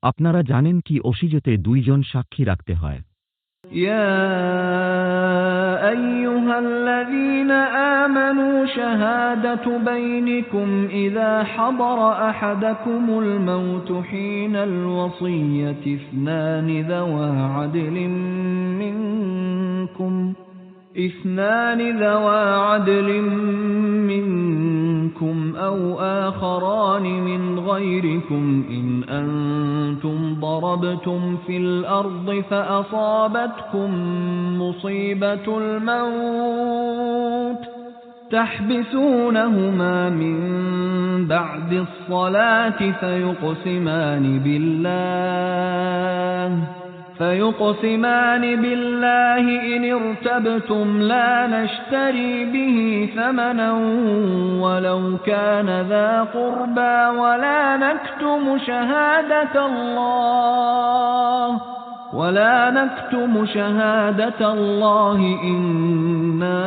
হে মুমিনগণ আপনারা জানেন কি অসিজতে দুইজন সাক্ষী রাখতে হয় يا أيها الذين آمنوا شهادة بينكم إذا حضر أحدكم الموت حين الوصية اثنان ذوى عدل منكم اثنان ذوى عدل منكم أو آخران من غيركم إن أنتم ضربتم في الأرض فأصابتكم مصيبة الموت تحبسونهما من بعد الصلاة فيقسمان بالله فيقسمان بالله إن ارتبتم لا نشتري به ثمنا ولو كان ذا قربى ولا نكتم شهادة الله ولا نكتم شهادة الله إنا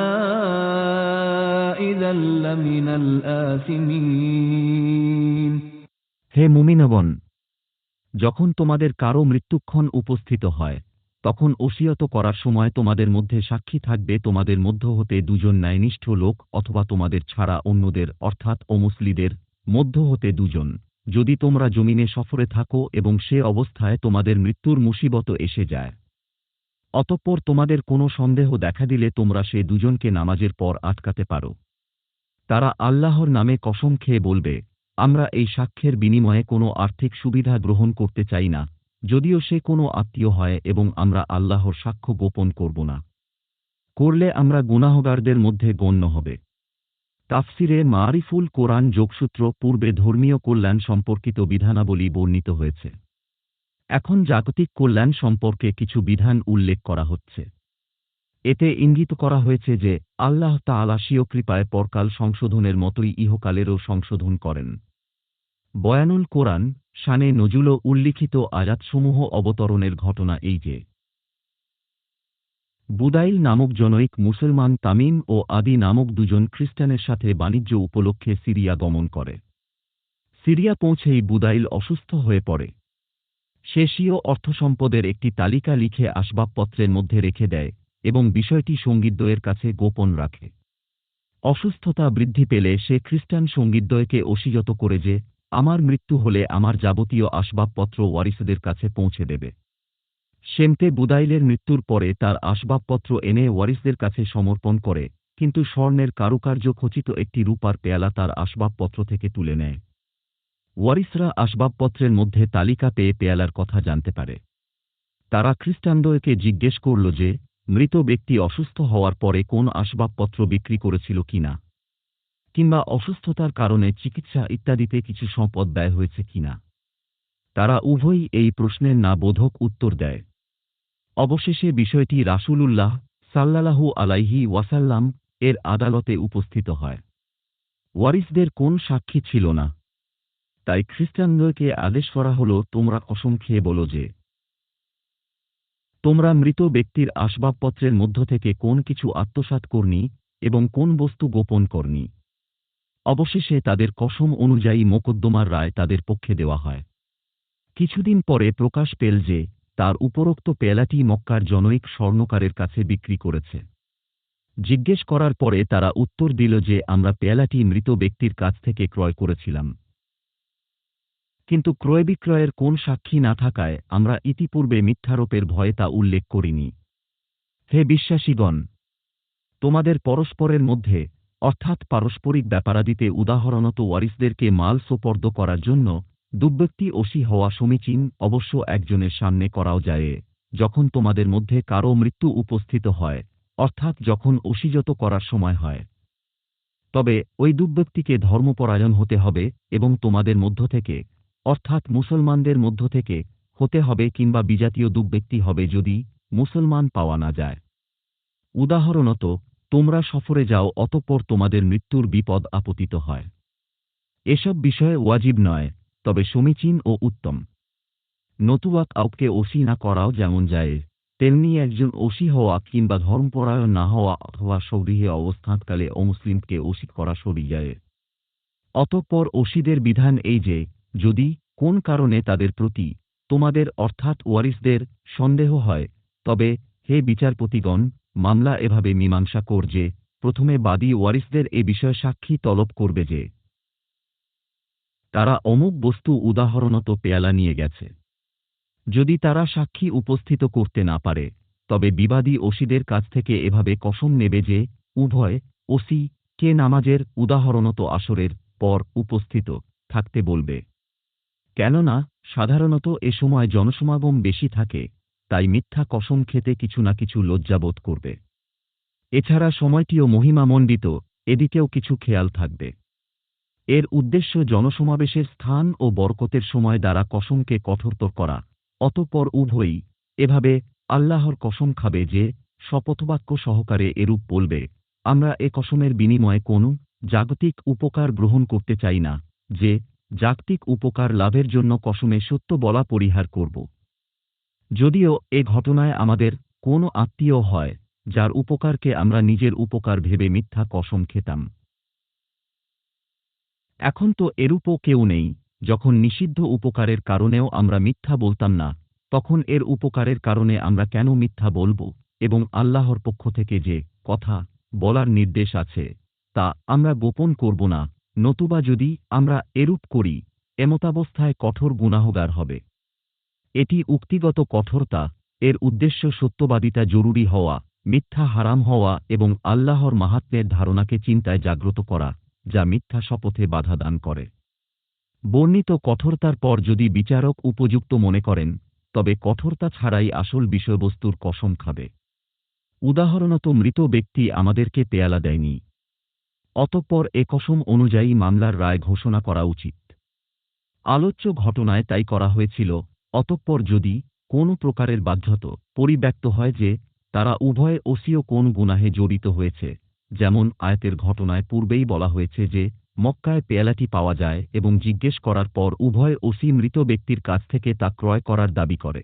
إذا لمن الآثمين. هي مؤمنون যখন তোমাদের কারও মৃত্যুক্ষণ উপস্থিত হয়, তখন ওসিয়ত করার সময় তোমাদের মধ্যে সাক্ষী থাকবে তোমাদের মধ্য হতে দুজন ন্যায়নিষ্ঠ লোক অথবা তোমাদের ছাড়া অন্যদের, অর্থাৎ অমুসলিদের, মধ্য হতে দুজন। যদি তোমরা জমিনে সফরে থাকো এবং সে অবস্থায় তোমাদের মৃত্যুর মুসিবত এসে যায়। অতঃপর তোমাদের কোনো সন্দেহ দেখা দিলে তোমরা সে দুজনকে নামাজের পর আটকাতে পারো। তারা আল্লাহর নামে কসম খেয়ে বলবে আমরা এই সাক্ষ্যের বিনিময়ে কোনো আর্থিক সুবিধা গ্রহণ করতে চাই না, যদিও সে কোনো আত্মীয় হয় এবং আমরা আল্লাহর সাক্ষ্য গোপন করব না। করলে আমরা গুনাহগারদের মধ্যে গণ্য হবে। তাফসিরে মারিফুল কোরআন যোগসূত্র পূর্বে ধর্মীয় কল্যাণ সম্পর্কিত বিধানাবলী বর্ণিত হয়েছে। এখন জাগতিক কল্যাণ সম্পর্কে কিছু বিধান উল্লেখ করা হচ্ছে। এতে ইঙ্গিত করা হয়েছে যে, আল্লাহ তাআলা স্বীয় কৃপায় পরকাল সংশোধনের মতোই ইহকালেরও সংশোধন করেন। বয়ানুল কোরআন, শানে নজুল উল্লিখিত আয়াতসমূহ অবতরণের ঘটনা এই যে। বুদাইল নামক জনৈক মুসলমান তামিম ও আদি নামক দুজন খ্রিস্টানের সাথে বাণিজ্য উপলক্ষে সিরিয়া গমন করে। সিরিয়া পৌঁছেই বুদাইল অসুস্থ হয়ে পড়ে। সে অর্থসম্পদের একটি তালিকা লিখে আসবাবপত্রের মধ্যে রেখে দেয়। এবং বিষয়টি সঙ্গীতদ্বয়ের কাছে গোপন রাখে। অসুস্থতা বৃদ্ধি পেলে সে খ্রিস্টান সঙ্গীতদ্বয়কে অসিযত করে যে, আমার মৃত্যু হলে আমার যাবতীয় আসবাবপত্র ওয়ারিসদের কাছে পৌঁছে দেবে। শেমতে বুদাইলের মৃত্যুর পরে তার আসবাবপত্র এনে ওয়ারিসদের কাছে সমর্পণ করে, কিন্তু স্বর্ণের কারুকার্য খচিত একটি রূপার পেয়ালা তার আসবাবপত্র থেকে তুলে নেয়। ওয়ারিসরা আসবাবপত্রের মধ্যে তালিকা পেয়ে পেয়ালার কথা জানতে পারে। তারা খ্রিস্টানদ্বয়কে জিজ্ঞেস করল যে মৃত ব্যক্তি অসুস্থ হওয়ার পরে কোন আসবাবপত্র বিক্রি করেছিল কিনা? কিংবা অসুস্থতার কারণে চিকিৎসা ইত্যাদিতে কিছু সম্পদ ব্যয় হয়েছে কিনা? তারা উভয়ই এই প্রশ্নের না বোধক উত্তর দেয়। অবশেষে বিষয়টি রাসূলুল্লাহ সাল্লাল্লাহু আলাইহি ওয়াসাল্লাম এর আদালতে উপস্থিত হয়। ওয়ারিসদের কোন সাক্ষী ছিল না? তাই খ্রিস্টানদেরকে আদেশ করা হল, তোমরা কসম খেয়ে বলো যে তোমরা মৃত ব্যক্তির আসবাবপত্রের মধ্য থেকে কোন কিছু আত্মসাৎ করনি এবং কোন বস্তু গোপন করনি। অবশেষে তাদের কসম অনুযায়ী মোকদ্দমার রায় তাদের পক্ষে দেওয়া হয়। কিছুদিন পরে প্রকাশ পেল যে, তার উপরোক্ত পেলাটি মক্কার জনৈক স্বর্ণকারের কাছে বিক্রি করেছে। জিজ্ঞেস করার পরে তারা উত্তর দিল যে, আমরা পেয়ালাটি মৃত ব্যক্তির কাছ থেকে ক্রয় করেছিলাম। কিন্তু ক্রয় বিক্রয়ের কোন সাক্ষী না থাকায় আমরা ইতিপূর্বে মিথ্যারোপের ভয়ে তা উল্লেখ করিনি। হে বিশ্বাসীগণ, তোমাদের পরস্পরের মধ্যে, অর্থাৎ পারস্পরিক ব্যাপারাদিতে উদাহরণত ওয়ারিসদেরকে মাল সোপর্দ করার জন্য দুব্যক্তি ওসি হওয়া সমীচীন অবশ্য একজনের সামনে করাও যায়, যখন তোমাদের মধ্যে কারও মৃত্যু উপস্থিত হয়, অর্থাৎ যখন ওসিজত করার সময় হয়। তবে ওই দুব্যক্তিকে ধর্মপরায়ণ হতে হবে এবং তোমাদের মধ্য থেকে অর্থাৎ মুসলমানদের মধ্য থেকে হতে হবে কিংবা বিজাতীয় দুব্যক্তি হবে যদি মুসলমান পাওয়া না যায়। উদাহরণত, তোমরা সফরে যাও অতঃপর তোমাদের মৃত্যুর বিপদ আপতিত হয়। এসব বিষয়ে ওয়াজিব নয়, তবে সমীচীন ও উত্তম। নতুবা কাউকে ওসি না করাও যেমন যায়, তেমনি একজন ওসি হওয়া কিংবা ধর্মপরায়ণ না হওয়া অথবা সৌরিহে অবস্থানকালে অমুসলিমকে ওসি করা সরি যায়। অতঃপর ওসিদের বিধান এই যে যদি কোন কারণে তাদের প্রতি তোমাদের অর্থাৎ ওয়ারিসদের সন্দেহ হয়, তবে হে বিচারপতিগণ, মামলা এভাবে মীমাংসা কর যে প্রথমে বাদী ওয়ারিসদের এ বিষয়ে সাক্ষী তলব করবে যে তারা অমুক বস্তু উদাহরণত পেয়ালা নিয়ে গেছে। যদি তারা সাক্ষী উপস্থিত করতে না পারে, তবে বিবাদী ওসিদের কাছ থেকে এভাবে কসম নেবে যে উভয় ওসি কে নামাজের উদাহরণত আসরের পর উপস্থিত থাকতে বলবে। কেননা, সাধারণত এ সময় জনসমাগম বেশি থাকে, তাই মিথ্যা কসম খেতে কিছু না কিছু লজ্জাবোধ করবে। এছাড়া সময়টিও মহিমামণ্ডিত, এদিকেও কিছু খেয়াল থাকবে। এর উদ্দেশ্য জনসমাবেশের স্থান ও বরকতের সময় দ্বারা কসমকে কঠোরতর করা, অতঃপর উভয়ই এভাবে আল্লাহর কসম খাবে যে, শপথবাক্য সহকারে এরূপ বলবে, আমরা এ কসমের বিনিময়ে কোনো জাগতিক উপকার গ্রহণ করতে চাই না, যে জাগতিক উপকার লাভের জন্য কসমে সত্য বলা পরিহার করব। যদিও এ ঘটনায় আমাদের কোনো আত্মীয় হয়, যার উপকারকে আমরা নিজের উপকার ভেবে মিথ্যা কসম খেতাম। এখন তো এরূপও কেউ নেই, যখন নিষিদ্ধ উপকারের কারণেও আমরা মিথ্যা বলতাম না, তখন এর উপকারের কারণে আমরা কেন মিথ্যা বলব এবং আল্লাহর পক্ষ থেকে যে কথা বলার নির্দেশ আছে, তা আমরা গোপন করব না। নতুবা যদি আমরা এরূপ করি, এমতাবস্থায় কঠোর গুনাহগার হবে। এটি উক্তিগত কঠোরতা, এর উদ্দেশ্য সত্যবাদিতা জরুরি হওয়া, মিথ্যা হারাম হওয়া এবং আল্লাহর মাহাত্মের ধারণাকে চিন্তায় জাগ্রত করা, যা মিথ্যা শপথে বাধা দান করে। বর্ণিত কঠোরতার পর যদি বিচারক উপযুক্ত মনে করেন, তবে কঠোরতা ছাড়াই আসল বিষয়বস্তুর কসম খাবে। উদাহরণত মৃত ব্যক্তি আমাদেরকে পেয়ালা দেয়নি। অতঃপর এ কসম অনুযায়ী মামলার রায় ঘোষণা করা উচিত। আলোচ্য ঘটনায় তাই করা হয়েছিল, অতঃপর যদি কোন প্রকারের বাধ্যত পরিব্যক্ত হয় যে তারা উভয় ওসিও কোন গুনাহে জড়িত হয়েছে, যেমন আয়াতের ঘটনায় পূর্বেই বলা হয়েছে যে মক্কায় পেয়ালাটি পাওয়া যায় এবং জিজ্ঞেস করার পর উভয় ওসি মৃত ব্যক্তির কাছ থেকে তা ক্রয় করার দাবি করে।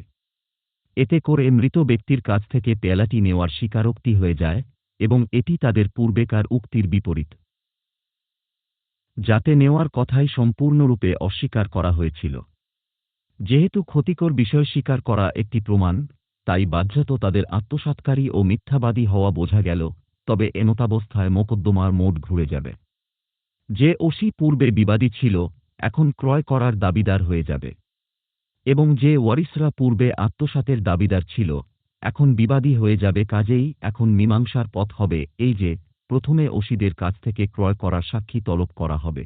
এতে করে মৃত ব্যক্তির কাছ থেকে পেয়ালাটি নেওয়ার স্বীকারোক্তি হয়ে যায় এবং এটি তাদের পূর্বেকার উক্তির বিপরীত। যাতে নেওয়ার কথাই সম্পূর্ণরূপে অস্বীকার করা হয়েছিল। যেহেতু ক্ষতিকর বিষয় স্বীকার করা একটি প্রমাণ, তাই বাধ্যত তাদের আত্মসাৎকারী ও মিথ্যাবাদী হওয়া বোঝা গেল, তবে এমতাবস্থায় মোকদ্দমার মোট ঘুরে যাবে। যে ওসি পূর্বে বিবাদী ছিল, এখন ক্রয় করার দাবিদার হয়ে যাবে। এবং যে ওয়ারিসরা পূর্বে আত্মসাতের দাবিদার ছিল, এখন বিবাদী হয়ে যাবে কাজেই এখন মীমাংসার পথ হবে এই যে প্রথমে ওসিদের কাছ থেকে ক্রয় করার সাক্ষী তলব করা হবে।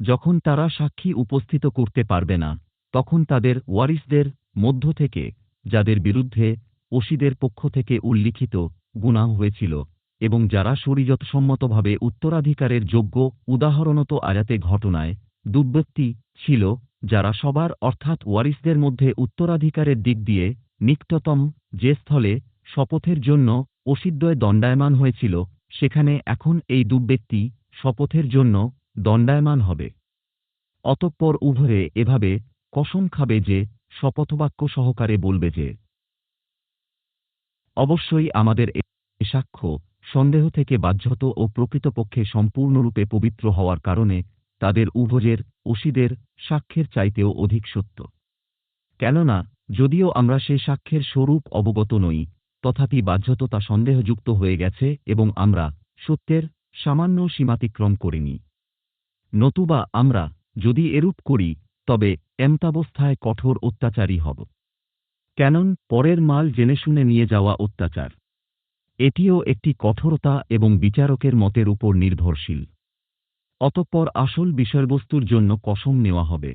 যখন তারা সাক্ষী উপস্থিত করতে পারবে না, তখন তাদের ওয়ারিসদের মধ্য থেকে, যাদের বিরুদ্ধে ওসিদের পক্ষ থেকে উল্লিখিত গুনাহ হয়েছিল এবং যারা শরীয়তসম্মতভাবে উত্তরাধিকারের যোগ্য উদাহরণত আয়াতে ঘটনায় দুর্বৃত্তি ছিল, যারা সবার অর্থাৎ ওয়ারিসদের মধ্যে উত্তরাধিকারের দিক দিয়ে নিকটতম যে স্থলে শপথের জন্য ওসিদ্বয় দণ্ডায়মান হয়েছিল সেখানে এখন এই দুর্ব্যক্তি শপথের জন্য দণ্ডায়মান হবে। অতঃপর উভয়ে এভাবে কসম খাবে যে শপথবাক্য সহকারে বলবে যে, অবশ্যই আমাদের এ সাক্ষ্য সন্দেহ থেকে বাধ্যত ও প্রকৃতপক্ষে সম্পূর্ণরূপে পবিত্র হওয়ার কারণে তাদের উভয়ের ওসিদের সাক্ষ্যের চাইতেও অধিক সত্য। কেননা, যদিও আমরা সে সাক্ষ্যের স্বরূপ অবগত নই তথাপি বাধ্যত তা সন্দেহযুক্ত হয়ে গেছে এবং আমরা সত্যের সামান্য সীমাতিক্রম করিনি। নতুবা আমরা যদি এরূপ করি, তবে এমতাবস্থায় কঠোর অত্যাচারী হব। কেনন পরের মাল জেনে শুনে নিয়ে যাওয়া অত্যাচার। এটিও একটি কঠোরতা এবং বিচারকের মতের উপর নির্ভরশীল। অতঃপর আসল বিষয়বস্তুর জন্য কসম নেওয়া হবে।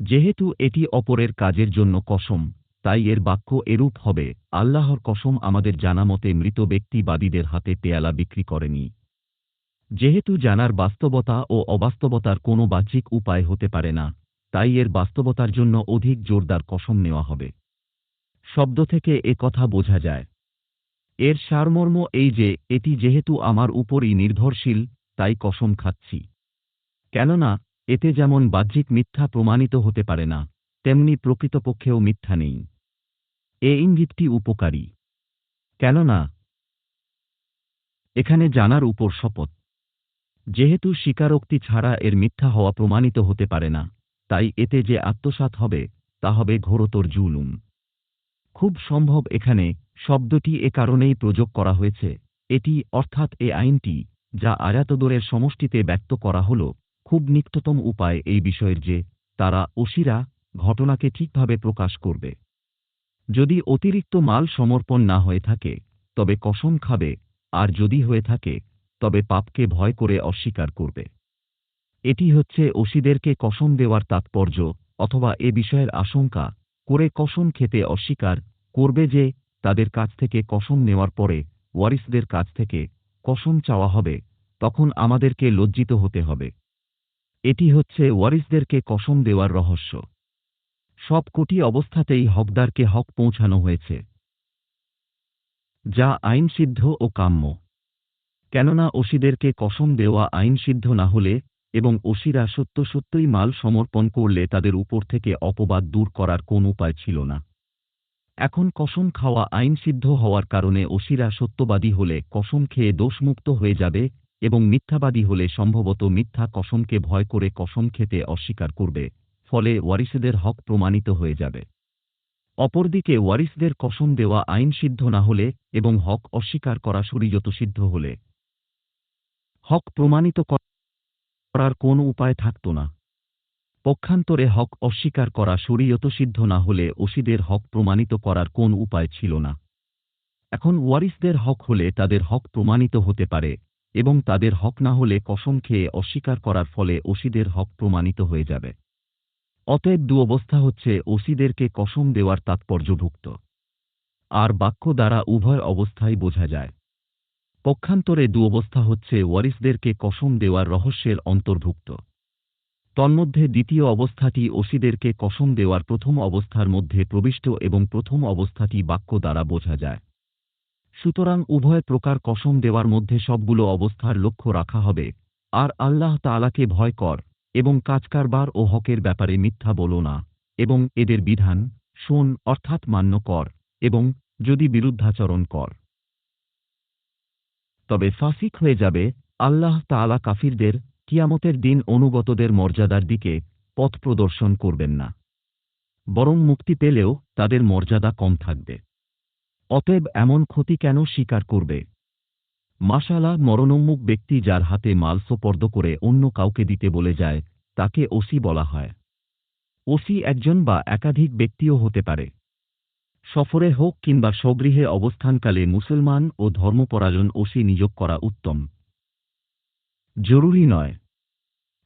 যেহেতু এটি অপরের কাজের জন্য কসম তাই এর বাক্য এরূপ হবে, আল্লাহর কসম আমাদের জানামতে মৃত ব্যক্তিবাদীদের হাতে পেয়ালা বিক্রি করেনি। যেহেতু জানার বাস্তবতা ও অবাস্তবতার কোনো বাহ্যিক উপায় হতে পারে না, তাই এর বাস্তবতার জন্য অধিক জোরদার কসম নেওয়া হবে। শব্দ থেকে এ কথা বোঝা যায়। এর সারমর্ম এই যে, এটি যেহেতু আমার উপরই নির্ভরশীল, তাই কসম খাচ্ছি। কেননা, এতে যেমন বাহ্যিক মিথ্যা প্রমাণিত হতে পারে না তেমনি প্রকৃতপক্ষেও মিথ্যা নেই। এ ইঙ্গিতটি উপকারী। কেননা, এখানে জানার উপর শপথ। যেহেতু স্বীকারোক্তি ছাড়া এর মিথ্যা হওয়া প্রমাণিত হতে পারে না, তাই এতে যে আত্মসাৎ হবে, তা হবে ঘোরতর জুলুম। খুব সম্ভব এখানে শব্দটি এ কারণেই প্রয়োগ করা হয়েছে, এটি অর্থাৎ এ আইনটি, যা আয়াতদরের সমষ্টিতে ব্যক্ত করা হল, খুব নিকটতম উপায় এই বিষয়ের যে, তারা অসিরা ঘটনাকে ঠিকভাবে প্রকাশ করবে। যদি অতিরিক্ত মাল সমর্পণ না হয়ে থাকে, তবে কসম খাবে, আর যদি হয়ে থাকে, তবে পাপকে ভয় করে অস্বীকার করবে। এটি হচ্ছে ওসিদেরকে কসম দেওয়ার তাৎপর্য অথবা এ বিষয়ের আশঙ্কা করে কসম খেতে অস্বীকার করবে যে তাদের কাছ থেকে কসম নেওয়ার পরে ওয়ারিসদের কাছ থেকে কসম চাওয়া হবে, তখন আমাদেরকে লজ্জিত হতে হবে। এটি হচ্ছে ওয়ারিসদেরকে কসম দেওয়ার রহস্য। সব কোটি অবস্থাতেই হকদারকে হক পৌঁছানো হয়েছে। যা আইনসিদ্ধ ও কাম্য। কেননা ওসিদেরকে কসম দেওয়া আইনসিদ্ধ না হলে এবং ওসিরা সত্য সত্যই মাল সমর্পণ করলে তাদের উপর থেকে অপবাদ দূর করার কোন উপায় ছিল না। এখন কসম খাওয়া আইনসিদ্ধ হওয়ার কারণে ওসিরা সত্যবাদী হলে কসম খেয়ে দোষমুক্ত হয়ে যাবে এবং মিথ্যাবাদী হলে সম্ভবত মিথ্যা কসমকে ভয় করে কসম খেতে অস্বীকার করবে। ফলে ওয়ারিসদের হক প্রমাণিত হয়ে যাবে। অপরদিকে ওয়ারিসদের কসম দেওয়া আইন সিদ্ধ না হলে এবং হক অস্বীকার করা শরীয়ত সিদ্ধ হলে হক প্রমাণিত করার কোন উপায় থাকত না। পক্ষান্তরে হক অস্বীকার করা শরীয়ত সিদ্ধ না হলে ওসিদের হক প্রমাণিত করার কোন উপায় ছিল না। এখন ওয়ারিসদের হক হলে তাদের হক প্রমাণিত হতে পারে এবং তাদের হক না হলে কসম খেয়ে অস্বীকার করার ফলে ওসিদের হক প্রমাণিত হয়ে যাবে। অতএব দু অবস্থা হচ্ছে ওসিদেরকে কসম দেওয়ার তাৎপর্যভুক্ত। আর বাক্য দ্বারা উভয় অবস্থাই বোঝা যায়। পক্ষান্তরে দু অবস্থা হচ্ছে ওয়ারিসদেরকে কসম দেওয়ার রহস্যের অন্তর্ভুক্ত। তন্মধ্যে দ্বিতীয় অবস্থাটি ওসিদেরকে কসম দেওয়ার প্রথম অবস্থার মধ্যে প্রবিষ্ট এবং প্রথম অবস্থাটি বাক্য দ্বারা বোঝা যায়। সুতরাং উভয় প্রকার কসম দেওয়ার মধ্যে সবগুলো অবস্থার লক্ষ্য রাখা হবে। আর আল্লাহ তালাকে ভয় কর। এবং কাজকারবার ও হকের ব্যাপারে মিথ্যা বলো না, এবং এদের বিধান শোন অর্থাৎ মান্য কর, এবং যদি বিরুদ্ধাচরণ কর। তবে ফাসিক হয়ে যাবে আল্লাহ তাআলা কাফিরদের কিয়ামতের দিন অনুগতদের মর্যাদার দিকে পথ প্রদর্শন করবেন না। বরং মুক্তি পেলেও তাদের মর্যাদা কম থাকবে। অতএব এমন ক্ষতি কেন স্বীকার করবে? মাশালা মরণোন্মুখ ব্যক্তি যার হাতে মাল সোপর্দ করে অন্য কাউকে দিতে বলে যায়, তাকে ওসি বলা হয়। ওসি একজন বা একাধিক ব্যক্তিও হতে পারে। সফরে হোক কিংবা স্বগৃহে অবস্থানকালে মুসলমান ও ধর্মপরায়ণ ওসি নিয়োগ করা উত্তম। জরুরি নয়।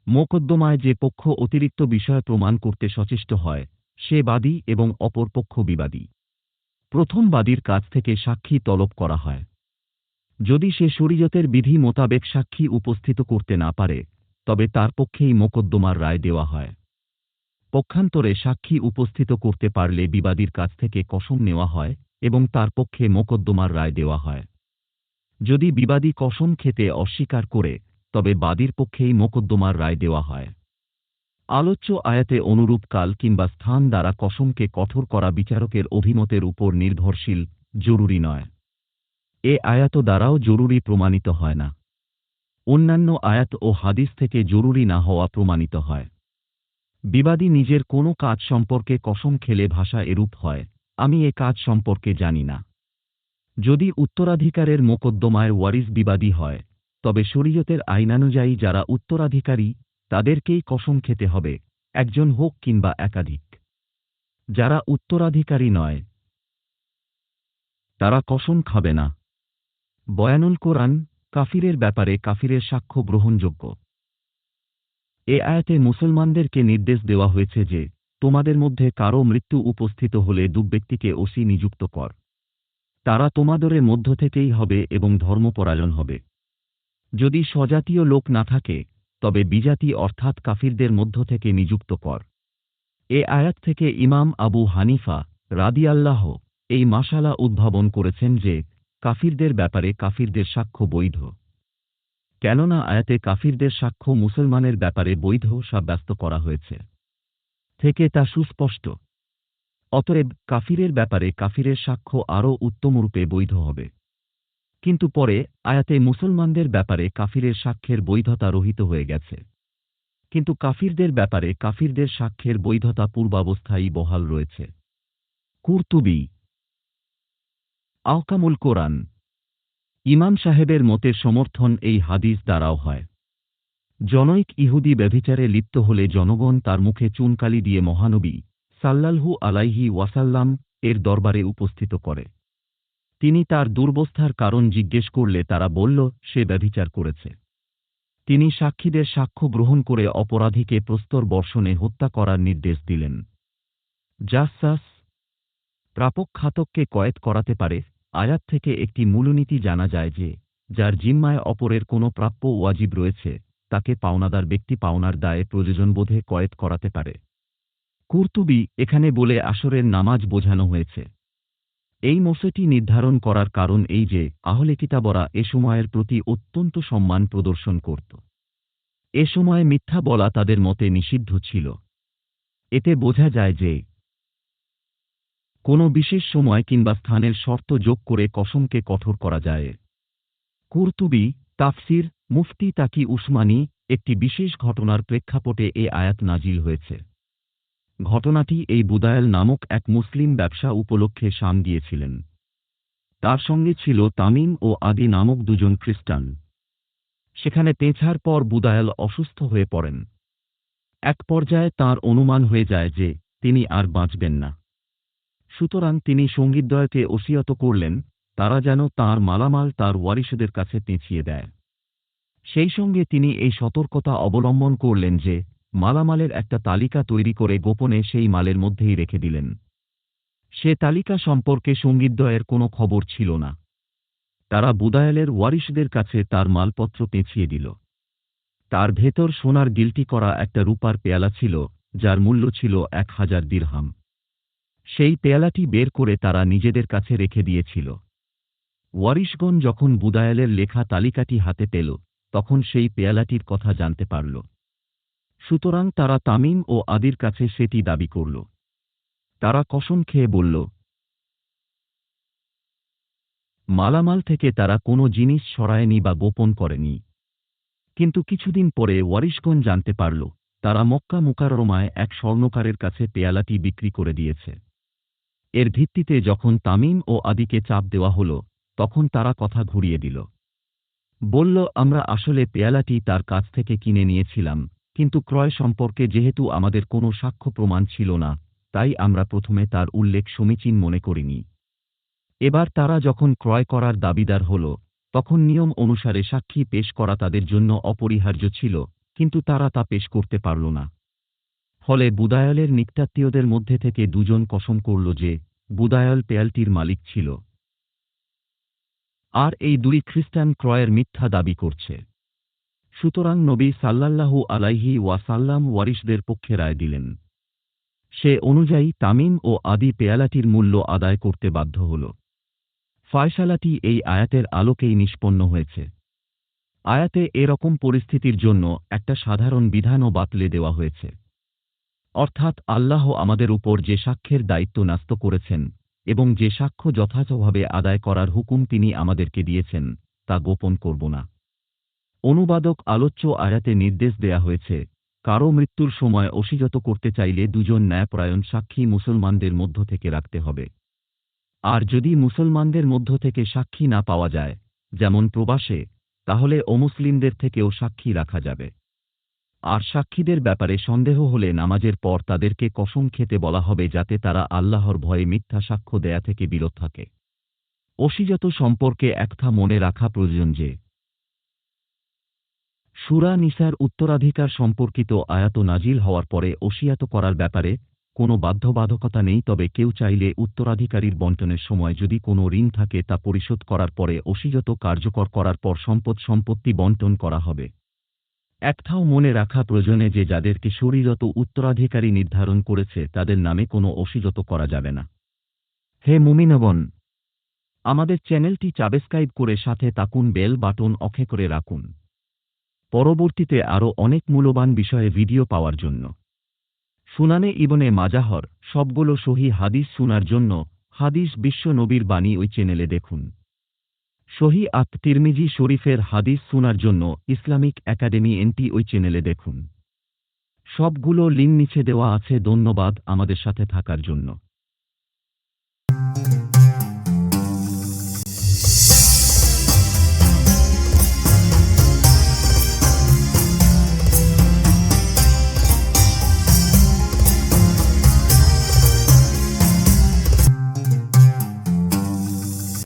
মোকদ্দমায় যে পক্ষ অতিরিক্ত বিষয় প্রমাণ করতে সচেষ্ট হয়, সে বাদী এবং অপর পক্ষ বিবাদী। প্রথম বাদীর কাছ থেকে সাক্ষী তলব করা হয়। যদি সে শরীয়তের বিধি মোতাবেক সাক্ষী উপস্থিত করতে না পারে, তবে তার পক্ষেই মোকদ্দমার রায় দেওয়া হয়। পক্ষান্তরে সাক্ষী উপস্থিত করতে পারলে বিবাদীর কাছ থেকে কসম নেওয়া হয় এবং তার পক্ষে মোকদ্দমার রায় দেওয়া হয়। যদি বিবাদী কসম খেতে অস্বীকার করে, তবে বাদীর পক্ষেই মোকদ্দমার রায় দেওয়া হয়। আলোচ্য আয়াতে অনুরূপ কাল কিংবা স্থান দ্বারা কসমকে কঠোর করা বিচারকের অভিমতের উপর নির্ভরশীল, জরুরি নয়। এ আয়াত দ্বারাও জরুরি প্রমাণিত হয় না। অন্যান্য আয়াত ও হাদিস থেকে জরুরি না হওয়া প্রমাণিত হয়। বিবাদী নিজের কোনো কাজ সম্পর্কে কসম খেলে ভাষা এরূপ হয়, আমি এ কাজ সম্পর্কে জানি না। যদি উত্তরাধিকারের মোকদ্দমায় ওয়ারিস বিবাদী হয়, তবে শরীয়তের আইনানুযায়ী যারা উত্তরাধিকারী, তাদেরকেই কসম খেতে হবে, একজন হোক কিংবা একাধিক। যারা উত্তরাধিকারী নয়, তারা কসম খাবে না। বয়ানুল কোরআন, কাফিরের ব্যাপারে কাফিরের সাক্ষ্য গ্রহণযোগ্য। এ আয়াতে মুসলমানদেরকে নির্দেশ দেওয়া হয়েছে যে, তোমাদের মধ্যে কারও মৃত্যু উপস্থিত হলে দু ব্যক্তিকে ওসি নিযুক্ত কর। তারা তোমাদের মধ্য থেকেই হবে এবং ধর্মপরায়ণ হবে। যদি স্বজাতীয় লোক না থাকে, তবে বিজাতি অর্থাৎ কাফিরদের মধ্য থেকে নিযুক্ত কর। এ আয়াত থেকে ইমাম আবু হানিফা রাদিয়াল্লাহ এই মাসালা উদ্ভাবন করেছেন যে কাফিরদের ব্যাপারে কাফিরদের সাক্ষ্য বৈধ। কেননা আয়াতে কাফিরদের সাক্ষ্য মুসলমানের ব্যাপারে বৈধ সাব্যস্ত করা হয়েছে। থেকে তা সুস্পষ্ট। অতএব কাফিরের ব্যাপারে কাফিরের সাক্ষ্য আরও উত্তমরূপে বৈধ হবে। কিন্তু পরে আয়াতে মুসলমানদের ব্যাপারে কাফিরের সাক্ষ্যের বৈধতা রহিত হয়ে গেছে। কিন্তু কাফিরদের ব্যাপারে কাফিরদের সাক্ষ্যের বৈধতা পূর্বাবস্থায় বহাল রয়েছে। কুর্তুবি আওকামুল কোরআন। ইমাম সাহেবের মতে সমর্থন এই হাদিস দ্বারাও হয়। জনৈক ইহুদি ব্যভিচারে লিপ্ত হলে জনগণ তার মুখে চুনকালি দিয়ে মহানবী সাল্লালহু আলাইহি ওয়াসাল্লাম এর দরবারে উপস্থিত করে। তিনি তার দুর্বস্থার কারণ জিজ্ঞেস করলে তারা বলল, সে ব্যভিচার করেছে। তিনি সাক্ষীদের সাক্ষ্য গ্রহণ করে অপরাধীকে প্রস্তর বর্ষণে হত্যা করার নির্দেশ দিলেন। জাসাস প্রাপক খাতককে কয়েদ করাতে পারে আয়াত থেকে একটি মূলনীতি জানা যায় যে, যার জিম্মায় অপরের কোনো প্রাপ্য ওয়াজিব রয়েছে, তাকে পাওনাদার ব্যক্তি পাওনার দায়ে প্রয়োজনবোধে কয়েদ করাতে পারে। কুর্তুবি এখানে বলে আসরের নামাজ বোঝানো হয়েছে। এই মসেটি নির্ধারণ করার কারণ এই যে, আহলে কিতাবরা এ সময়ের প্রতি অত্যন্ত সম্মান প্রদর্শন করত। এ সময় মিথ্যা বলা তাদের মতে নিষিদ্ধ ছিল। এতে বোঝা যায় যে কোনো বিশেষ সময় কিংবা স্থানের শর্ত যোগ করে কসমকে কঠোর করা যায়। কুর্তুবি, তাফসির, মুফতি তাকি উসমানী একটি বিশেষ ঘটনার প্রেক্ষাপটে এ আয়াত নাজিল হয়েছে। ঘটনাটি এই বুদায়াল নামক এক মুসলিম ব্যবসা উপলক্ষে শাম দিয়েছিলেন তার সঙ্গে ছিল তামিম ও আদি নামক দুজন খ্রিস্টান। সেখানে পেঁচার পর বুদায়াল অসুস্থ হয়ে পড়েন। এক পর্যায়ে তার অনুমান হয়ে যায় যে তিনি আর বাঁচবেন না। সুতরাং তিনি সঙ্গীতদয়কে ওসিয়ত করলেন, তারা যেন তার মালামাল তার ওয়ারিসদের কাছে পেঁচিয়ে দেয়। সেই সঙ্গে তিনি এই সতর্কতা অবলম্বন করলেন যে, মালামালের একটা তালিকা তৈরি করে গোপনে সেই মালের মধ্যেই রেখে দিলেন। সে তালিকা সম্পর্কে সঙ্গীতদয়ের কোনো খবর ছিল না। তারা বুদায়ালের ওয়ারিসদের কাছে তার মালপত্র পেঁচিয়ে দিল। তার ভেতর সোনার গিলটি করা একটা রূপার পেয়ালা ছিল, যার মূল্য ছিল এক হাজার দিরহাম। সেই পেয়ালাটি বের করে তারা নিজেদের কাছে রেখে দিয়েছিল। ওয়ারিশগণ যখন বুদায়ালের লেখা তালিকাটি হাতে পেল, তখন সেই পেয়ালাটির কথা জানতে পারল। সুতরাং তারা তামিম ও আদির কাছে সেটি দাবি করল। তারা কসম খেয়ে বলল, মালামাল থেকে তারা কোনো জিনিস সরায়নি বা গোপন করেনি। কিন্তু কিছুদিন পরে ওয়ারিশগণ জানতে পারল, তারা মক্কা মুকাররমায় এক স্বর্ণকারের কাছে পেয়ালাটি বিক্রি করে দিয়েছে। এর ভিত্তিতে যখন তামিম ও আদিকে চাপ দেওয়া হল, তখন তারা কথা ঘুরিয়ে দিল। বলল, আমরা আসলে পেয়ালাটি তার কাছ থেকে কিনে নিয়েছিলাম, কিন্তু ক্রয় সম্পর্কে যেহেতু আমাদের কোনো সাক্ষ্য প্রমাণ ছিল না, তাই আমরা প্রথমে তার উল্লেখ সমীচীন মনে করিনি। এবার তারা যখন ক্রয় করার দাবিদার হল, তখন নিয়ম অনুসারে সাক্ষী পেশ করা তাদের জন্য অপরিহার্য ছিল, কিন্তু তারা তা পেশ করতে পারল না। ফলে বুদায়লের নিকটাত্মীয়দের মধ্যে থেকে দুজন কসম করল যে, বুদায়ল পেয়ালটির মালিক ছিল। আর এই দুই খ্রিস্টান ক্রয়ের মিথ্যা দাবি করছে। সুতরাং নবী সাল্লাল্লাহু আলাইহি ওয়াসাল্লাম ওয়ারিসদের পক্ষে রায় দিলেন। সে অনুযায়ী তামিম ও আদি পেয়ালাটির মূল্য আদায় করতে বাধ্য হল। ফয়সালাটি এই আয়াতের আলোকেই নিষ্পন্ন হয়েছে। আয়াতে এরকম পরিস্থিতির জন্য একটা সাধারণ বিধানও বাতলে দেওয়া হয়েছে। অর্থাৎ আল্লাহ আমাদের উপর যে সাক্ষ্যের দায়িত্ব ন্যস্ত করেছেন এবং যে সাক্ষ্য যথাযথভাবে আদায় করার হুকুম তিনি আমাদেরকে দিয়েছেন, তা গোপন করব না। অনুবাদক আলোচ্য আয়াতে নির্দেশ দেয়া হয়েছে কারও মৃত্যুর সময় অসিজত করতে চাইলে দুজন ন্যায়পরায়ণ সাক্ষী মুসলমানদের মধ্য থেকে রাখতে হবে। আর যদি মুসলমানদের মধ্য থেকে সাক্ষী না পাওয়া যায়, যেমন প্রবাসে, তাহলে অমুসলিমদের থেকেও সাক্ষী রাখা যাবে। আর সাক্ষীদের ব্যাপারে সন্দেহ হলে নামাজের পর তাদেরকে কসম খেতে বলা হবে যাতে তারা আল্লাহর ভয়ে মিথ্যা সাক্ষ্য দেয়া থেকে বিরত থাকে। অসিজত সম্পর্কে একথা মনে রাখা প্রয়োজন যে, সুরা নিসার উত্তরাধিকার সম্পর্কিত আয়াত নাজিল হওয়ার পরে ওসিয়াত করার ব্যাপারে কোনো বাধ্যবাধকতা নেই, তবে কেউ চাইলে উত্তরাধিকারীর বন্টনের সময় যদি কোনো ঋণ থাকে তা পরিশোধ করার পরে অসিজত কার্যকর করার পর সম্পদ সম্পত্তি বন্টন করা হবে। একটাও মনে রাখা প্রয়োজনে যে যাদেরকে শরীরত উত্তরাধিকারী নির্ধারণ করেছে, তাদের নামে কোনো অসিজত করা যাবে না। হে মুমিনবন আমাদের চ্যানেলটি সাবস্ক্রাইব করে সাথে তাকুন বেল বাটন অখে করে রাখুন। পরবর্তীতে আরও অনেক মূল্যবান বিষয়ে ভিডিও পাওয়ার জন্য। সুনানে ইবনে মাজাহর সবগুলো সহি হাদিস শোনার জন্য হাদিস বিশ্ব নবীর বাণী ওই চ্যানেলে দেখুন। সহি আত তিরমিজি শরীফের হাদিস শোনার জন্য ইসলামিক একাডেমি এনটি ওই চ্যানেলে দেখুন। সবগুলো লিঙ্ক নিচে দেওয়া আছে, ধন্যবাদ আমাদের সাথে থাকার জন্য।